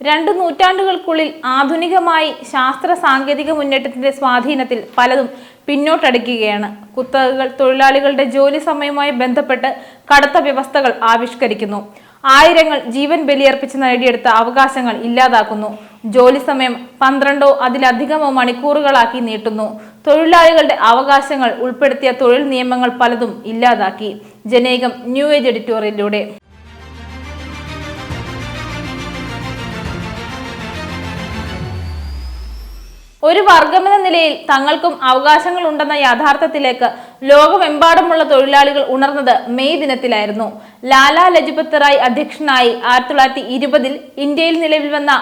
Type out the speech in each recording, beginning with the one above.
രണ്ട് നൂറ്റാണ്ടുകൾക്കുള്ളിൽ ആധുനികമായി ശാസ്ത്ര സാങ്കേതിക മുന്നേറ്റത്തിന്റെ സ്വാധീനത്തിൽ പലതും പിന്നോട്ടടിക്കുകയാണ്. കുത്തകകൾ തൊഴിലാളികളുടെ ജോലി സമയവുമായി ബന്ധപ്പെട്ട് കടുത്ത വ്യവസ്ഥകൾ ആവിഷ്കരിക്കുന്നു. ആയിരങ്ങൾ ജീവൻ ബലിയർപ്പിച്ച് നേടിയെടുത്ത അവകാശങ്ങൾ ഇല്ലാതാക്കുന്നു. ജോലി സമയം പന്ത്രണ്ടോ അതിലധികമോ മണിക്കൂറുകളാക്കി നീട്ടുന്നു. തൊഴിലാളികളുടെ അവകാശങ്ങൾ ഉൾപ്പെടുത്തിയ തൊഴിൽ നിയമങ്ങൾ പലതും ഇല്ലാതാക്കി. ജനേകം ന്യൂ ഏജ് എഡിറ്റോറിയലിലൂടെ. ഒരു വർഗമെന്ന നിലയിൽ തങ്ങൾക്കും അവകാശങ്ങൾ ഉണ്ടെന്ന യാഥാർത്ഥ്യത്തിലേക്ക് ലോകമെമ്പാടുമുള്ള തൊഴിലാളികൾ ഉണർന്നത് മെയ് ദിനത്തിലായിരുന്നു. ലാലാ ലജ്പത് റായ് അധ്യക്ഷനായി ആയിരത്തി തൊള്ളായിരത്തി ഇരുപതിൽ ഇന്ത്യയിൽ നിലവിൽ വന്ന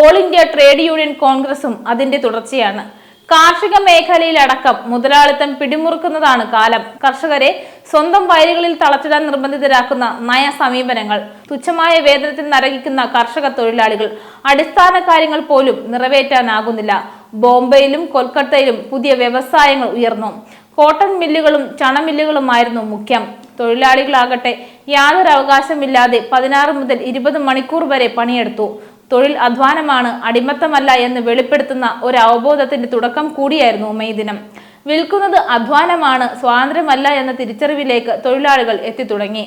ഓൾ ഇന്ത്യ ട്രേഡ് യൂണിയൻ കോൺഗ്രസും അതിന്റെ തുടർച്ചയാണ്. കാർഷിക മേഖലയിലടക്കം മുതലാളിത്തം പിടിമുറുക്കുന്നതാണ് കാലം. കർഷകരെ സ്വന്തം വയലുകളിൽ തളച്ചിടാൻ നിർബന്ധിതരാക്കുന്ന നയ സമീപനങ്ങൾ തുച്ഛമായ വേതനത്തിൽ നരകിക്കുന്ന കർഷക തൊഴിലാളികൾ അടിസ്ഥാന കാര്യങ്ങൾ പോലും നിറവേറ്റാനാകുന്നില്ല. ബോംബെയിലും കൊൽക്കത്തയിലും പുതിയ വ്യവസായങ്ങൾ ഉയർന്നു. കോട്ടൺ മില്ലുകളും ചണമില്ലുകളുമായിരുന്നു മുഖ്യം. തൊഴിലാളികളാകട്ടെ യാതൊരു അവകാശമില്ലാതെ പതിനാറ് മുതൽ ഇരുപത് മണിക്കൂർ വരെ പണിയെടുത്തു. തൊഴിൽ അധ്വാനമാണ് അടിമത്തമല്ല എന്ന് വെളിപ്പെടുത്തുന്ന ഒരു അവബോധത്തിന്റെ തുടക്കം കൂടിയായിരുന്നു മെയ് ദിനം. വിൽക്കുന്നത് അധ്വാനമാണ് സ്വാതന്ത്ര്യമല്ല എന്ന തിരിച്ചറിവിലേക്ക് തൊഴിലാളികൾ എത്തിത്തുടങ്ങി.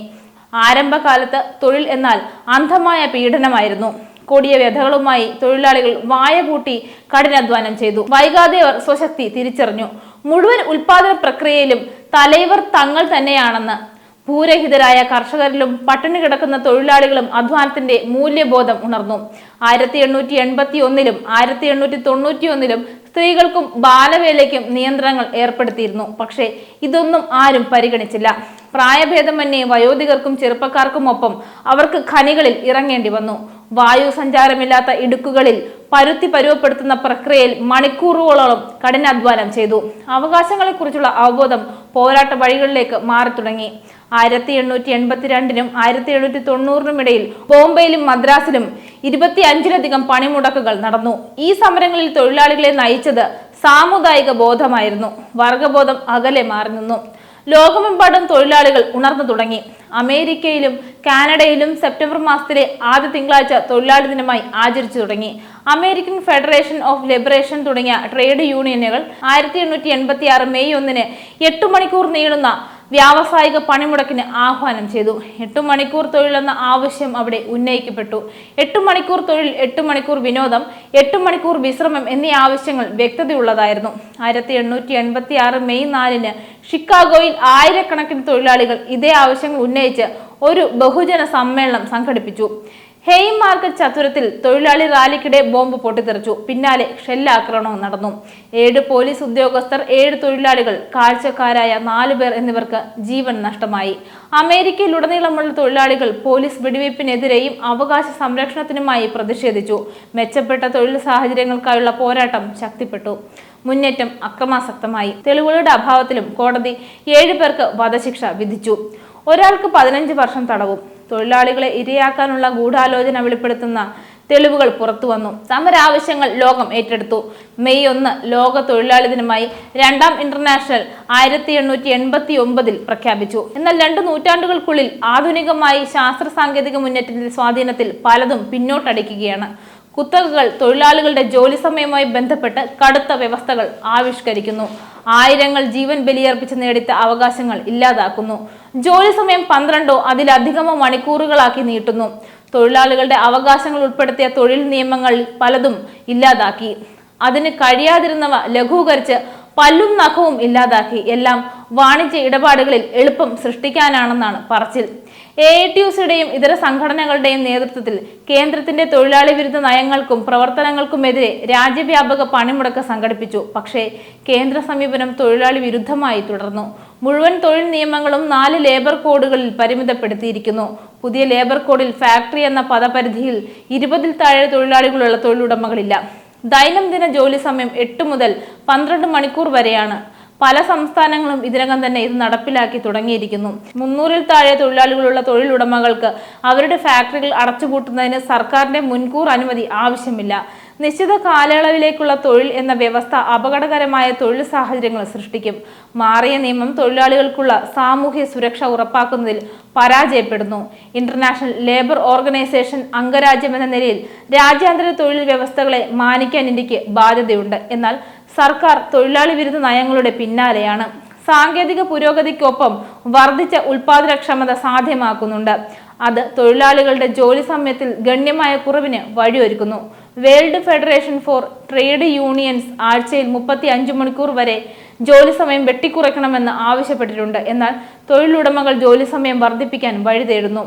ആരംഭകാലത്ത് തൊഴിൽ എന്നാൽ അന്ധമായ പീഡനമായിരുന്നു. കൊടിയ വ്യഥകളുമായി തൊഴിലാളികൾ വായ കൂട്ടി കഠിനാധ്വാനം ചെയ്തു. വൈകാതെ അവർ സ്വശക്തി തിരിച്ചറിഞ്ഞു. മുഴുവൻ ഉൽപാദന പ്രക്രിയയിലും തലൈവർ തങ്ങൾ തന്നെയാണെന്ന് ഭൂരഹിതരായ കർഷകരിലും പട്ടിണി കിടക്കുന്ന തൊഴിലാളികളും അധ്വാനത്തിന്റെ മൂല്യബോധം ഉണർന്നു. ആയിരത്തി എണ്ണൂറ്റി എൺപത്തി ഒന്നിലും ആയിരത്തി എണ്ണൂറ്റി തൊണ്ണൂറ്റി ഒന്നിലും സ്ത്രീകൾക്കും ബാലവേലയ്ക്കും നിയന്ത്രണങ്ങൾ ഏർപ്പെടുത്തിയിരുന്നു. പക്ഷേ ഇതൊന്നും ആരും പരിഗണിച്ചില്ല. പ്രായഭേദമന്യേ വയോധികർക്കും ചെറുപ്പക്കാർക്കുമൊപ്പം അവർക്ക് ഖനികളിൽ ഇറങ്ങേണ്ടി വന്നു. വായു സഞ്ചാരമില്ലാത്ത ഇടുക്കുകളിൽ പരുത്തി പരുവപ്പെടുത്തുന്ന പ്രക്രിയയിൽ മണിക്കൂറുകളോളം കഠിനാധ്വാനം ചെയ്തു. അവകാശങ്ങളെക്കുറിച്ചുള്ള അവബോധം പോരാട്ട വഴികളിലേക്ക് മാറി തുടങ്ങി ആയിരത്തി എണ്ണൂറ്റി എൺപത്തിരണ്ടിനും ആയിരത്തി എണ്ണൂറ്റി തൊണ്ണൂറിനും ഇടയിൽ ബോംബെയിലും മദ്രാസിലും ഇരുപത്തി അഞ്ചിലധികം പണിമുടക്കുകൾ നടന്നു. ഈ സമരങ്ങളിൽ തൊഴിലാളികളെ നയിച്ചത് സാമുദായിക ബോധമായിരുന്നു. വർഗബോധം അകലെ മാറി നിന്നു. ലോകമെമ്പാടും തൊഴിലാളികൾ ഉണർന്നു തുടങ്ങി. അമേരിക്കയിലും കാനഡയിലും സെപ്റ്റംബർ മാസത്തിലെ ആദ്യ തിങ്കളാഴ്ച തൊഴിലാളി ദിനമായി ആചരിച്ചു തുടങ്ങി. അമേരിക്കൻ ഫെഡറേഷൻ ഓഫ് ലിബറേഷൻ തുടങ്ങിയ ട്രേഡ് യൂണിയനുകൾ ആയിരത്തി എണ്ണൂറ്റി എൺപത്തി ആറ് മെയ് ഒന്നിന് എട്ട് മണിക്കൂർ നീളുന്ന വ്യാവസായിക പണിമുടക്കിന് ആഹ്വാനം ചെയ്തു. എട്ട് മണിക്കൂർ തൊഴിലെന്ന ആവശ്യം അവിടെ ഉന്നയിക്കപ്പെട്ടു. എട്ട് മണിക്കൂർ തൊഴിൽ എട്ട് മണിക്കൂർ വിനോദം എട്ട് മണിക്കൂർ വിശ്രമം എന്നീ ആവശ്യങ്ങൾ വ്യക്തതയുള്ളതായിരുന്നു. ആയിരത്തി എണ്ണൂറ്റി എൺപത്തി ആറ് മെയ് നാലിന് ഷിക്കാഗോയിൽ ആയിരക്കണക്കിന് തൊഴിലാളികൾ ഇതേ ആവശ്യങ്ങൾ ഉന്നയിച്ച് ഒരു ബഹുജന സമ്മേളനം സംഘടിപ്പിച്ചു. ഹെയ് മാർക്കറ്റ് ചതുരത്തിൽ തൊഴിലാളി റാലിക്കിടെ ബോംബ് പൊട്ടിത്തെറിച്ചു. പിന്നാലെ ഷെല്ലാക്രമണവും നടന്നു. ഏഴ് പോലീസ് ഉദ്യോഗസ്ഥർ ഏഴ് തൊഴിലാളികൾ കാഴ്ചക്കാരായ നാലു പേർ എന്നിവർക്ക് ജീവൻ നഷ്ടമായി. അമേരിക്കയിലുടനീളമുള്ള തൊഴിലാളികൾ പോലീസ് വെടിവയ്പ്പിനെതിരെയും അവകാശ സംരക്ഷണത്തിനുമായി പ്രതിഷേധിച്ചു. മെച്ചപ്പെട്ട തൊഴിൽ സാഹചര്യങ്ങൾക്കായുള്ള പോരാട്ടം ശക്തിപ്പെട്ടു. മുന്നേറ്റം അക്രമാസക്തമായി. തെളിവുകളുടെ അഭാവത്തിലും കോടതി ഏഴ് പേർക്ക് വധശിക്ഷ വിധിച്ചു. ഒരാൾക്ക് പതിനഞ്ച് വർഷം തടവും. തൊഴിലാളികളെ ഇരയാക്കാനുള്ള ഗൂഢാലോചന വെളിപ്പെടുത്തുന്ന തെളിവുകൾ പുറത്തു വന്നു. സമരാവശ്യങ്ങൾ ലോകം ഏറ്റെടുത്തു. മെയ് ഒന്ന് ലോക തൊഴിലാളി ദിനമായി രണ്ടാം ഇന്റർനാഷണൽ ആയിരത്തി എണ്ണൂറ്റി എൺപത്തി ഒമ്പതിൽ പ്രഖ്യാപിച്ചു. എന്നാൽ രണ്ട് നൂറ്റാണ്ടുകൾക്കുള്ളിൽ ആധുനികമായി ശാസ്ത്ര സാങ്കേതിക മുന്നേറ്റത്തിന്റെ സ്വാധീനത്തിൽ പലതും പിന്നോട്ടടിക്കുകയാണ് കുത്തകകൾ തൊഴിലാളികളുടെ ജോലി സമയവുമായി ബന്ധപ്പെട്ട് കടുത്ത വ്യവസ്ഥകൾ ആവിഷ്കരിക്കുന്നു. ആയിരങ്ങൾ ജീവൻ ബലിയർപ്പിച്ച് നേടിത്ത അവകാശങ്ങൾ ഇല്ലാതാക്കുന്നു. ജോലി സമയം പന്ത്രണ്ടോ അതിലധികമോ മണിക്കൂറുകളാക്കി നീട്ടുന്നു. തൊഴിലാളികളുടെ അവകാശങ്ങൾ ഉൾപ്പെടുത്തിയ തൊഴിൽ നിയമങ്ങൾ പലതും ഇല്ലാതാക്കി. അതിന് കഴിയാതിരുന്നവ ലഘൂകരിച്ച് പല്ലും നഖവും ഇല്ലാതാക്കി. എല്ലാം വാണിജ്യ ഇടപാടുകളിൽ എളുപ്പം സൃഷ്ടിക്കാനാണെന്നാണ് പറച്ചിൽ. എ ഐ ടി യുസിയുടെയും ഇതര സംഘടനകളുടെയും നേതൃത്വത്തിൽ കേന്ദ്രത്തിന്റെ തൊഴിലാളി വിരുദ്ധ നയങ്ങൾക്കും പ്രവർത്തനങ്ങൾക്കുമെതിരെ രാജ്യവ്യാപക പണിമുടക്ക് സംഘടിപ്പിച്ചു. പക്ഷേ കേന്ദ്ര സമീപനം തൊഴിലാളി വിരുദ്ധമായി തുടർന്നു. മുഴുവൻ തൊഴിൽ നിയമങ്ങളും നാല് ലേബർ കോഡുകളിൽ പരിമിതപ്പെടുത്തിയിരിക്കുന്നു. പുതിയ ലേബർ കോഡിൽ ഫാക്ടറി എന്ന പദപരിധിയിൽ ഇരുപതിൽ താഴെ തൊഴിലാളികളുള്ള തൊഴിലുടമകളില്ല. ദൈനംദിന ജോലി സമയം എട്ട് മുതൽ പന്ത്രണ്ട് മണിക്കൂർ വരെയാണ്. പല സംസ്ഥാനങ്ങളും ഇതിനകം തന്നെ ഇത് നടപ്പിലാക്കി തുടങ്ങിയിരിക്കുന്നു. മുന്നൂറിൽ താഴെ തൊഴിലാളികളുള്ള തൊഴിലുടമകൾക്ക് അവരുടെ ഫാക്ടറികൾ അടച്ചുപൂട്ടുന്നതിന് സർക്കാരിന്റെ മുൻകൂർ അനുമതി ആവശ്യമില്ല. നിശ്ചിത കാലയളവിലേക്കുള്ള തൊഴിൽ എന്ന വ്യവസ്ഥ അപകടകരമായ തൊഴിൽ സാഹചര്യങ്ങൾ സൃഷ്ടിക്കും. മാറിയ നിയമം തൊഴിലാളികൾക്കുള്ള സാമൂഹ്യ സുരക്ഷ ഉറപ്പാക്കുന്നതിൽ പരാജയപ്പെടുന്നു. ഇന്റർനാഷണൽ ലേബർ ഓർഗനൈസേഷൻ അംഗരാജ്യം എന്ന നിലയിൽ രാജ്യാന്തര തൊഴിൽ വ്യവസ്ഥകളെ മാനിക്കാൻ ഇന്ത്യയ്ക്ക് ബാധ്യതയുണ്ട്. എന്നാൽ സർക്കാർ തൊഴിലാളി വിരുദ്ധ നയങ്ങളുടെ പിന്നാലെയാണ്. സാങ്കേതിക പുരോഗതിക്കൊപ്പം വർദ്ധിച്ച ഉൽപാദനക്ഷമത സാധ്യമാക്കുന്നുണ്ട്. അത് തൊഴിലാളികളുടെ ജോലി സമയത്തിൽ ഗണ്യമായ കുറവിന് വഴിയൊരുക്കുന്നു. World Federation for Trade Unions ആഴ്ചയിൽ മുപ്പത്തി അഞ്ച് മണിക്കൂർ വരെ ജോലി സമയം വെട്ടിക്കുറയ്ക്കണമെന്ന് ആവശ്യപ്പെട്ടിട്ടുണ്ട്. എന്നാൽ തൊഴിലുടമകൾ ജോലി സമയം വർദ്ധിപ്പിക്കാൻ വഴി തേടുന്നു.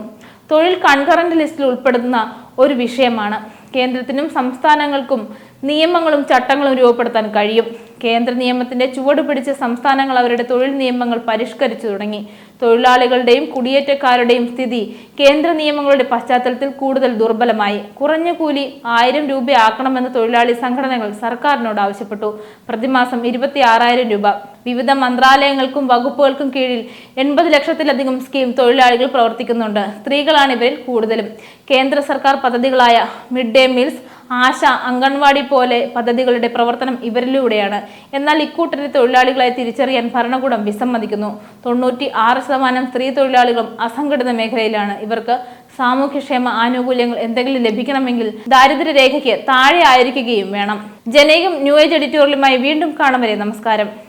തൊഴിൽ കൺകറന്റ് ലിസ്റ്റിൽ ഉൾപ്പെടുന്ന ഒരു വിഷയമാണ്. കേന്ദ്രത്തിനും സംസ്ഥാനങ്ങൾക്കും നിയമങ്ങളും ചട്ടങ്ങളും രൂപപ്പെടുത്താൻ കഴിയും. കേന്ദ്ര നിയമത്തിന്റെ ചുവട് പിടിച്ച സംസ്ഥാനങ്ങൾ അവരുടെ തൊഴിൽ നിയമങ്ങൾ പരിഷ്കരിച്ചു തുടങ്ങി. തൊഴിലാളികളുടെയും കുടിയേറ്റക്കാരുടെയും സ്ഥിതി കേന്ദ്ര നിയമങ്ങളുടെ പശ്ചാത്തലത്തിൽ കൂടുതൽ ദുർബലമായി. കുറഞ്ഞ കൂലി ആയിരം രൂപയാക്കണമെന്ന് തൊഴിലാളി സംഘടനകൾ സർക്കാരിനോട് ആവശ്യപ്പെട്ടു. പ്രതിമാസം ഇരുപത്തി ആറായിരം രൂപ. വിവിധ മന്ത്രാലയങ്ങൾക്കും വകുപ്പുകൾക്കും കീഴിൽ എൺപത് ലക്ഷത്തിലധികം സ്കീം തൊഴിലാളികൾ പ്രവർത്തിക്കുന്നുണ്ട്. സ്ത്രീകളാണ് ഇവരിൽ കൂടുതലും. കേന്ദ്ര സർക്കാർ പദ്ധതികളായ mid day meals ASHA anganwadi പോലെ പദ്ധതികളുടെ പ്രവർത്തനം ഇവരിലൂടെയാണ്. എന്നാൽ ഇക്കൂട്ടരെ തൊഴിലാളികളെ തിരിച്ചറിയാൻ ഭരണകൂടം വിസമ്മതിക്കുന്നു. തൊണ്ണൂറ്റി ആറ് ശതമാനം സ്ത്രീ തൊഴിലാളികളും അസംഘടിത മേഖലയിലാണ്. ഇവർക്ക് സാമൂഹ്യക്ഷേമ ആനുകൂല്യങ്ങൾ എന്തെങ്കിലും ലഭിക്കണമെങ്കിൽ ദാരിദ്ര്യ രേഖയ്ക്ക് താഴെ ആയിരിക്കുകയും വേണം. ജനകം ന്യൂ ഏജ് എഡിറ്റോറിയലുമായി വീണ്ടും കാണും വരെ. നമസ്കാരം.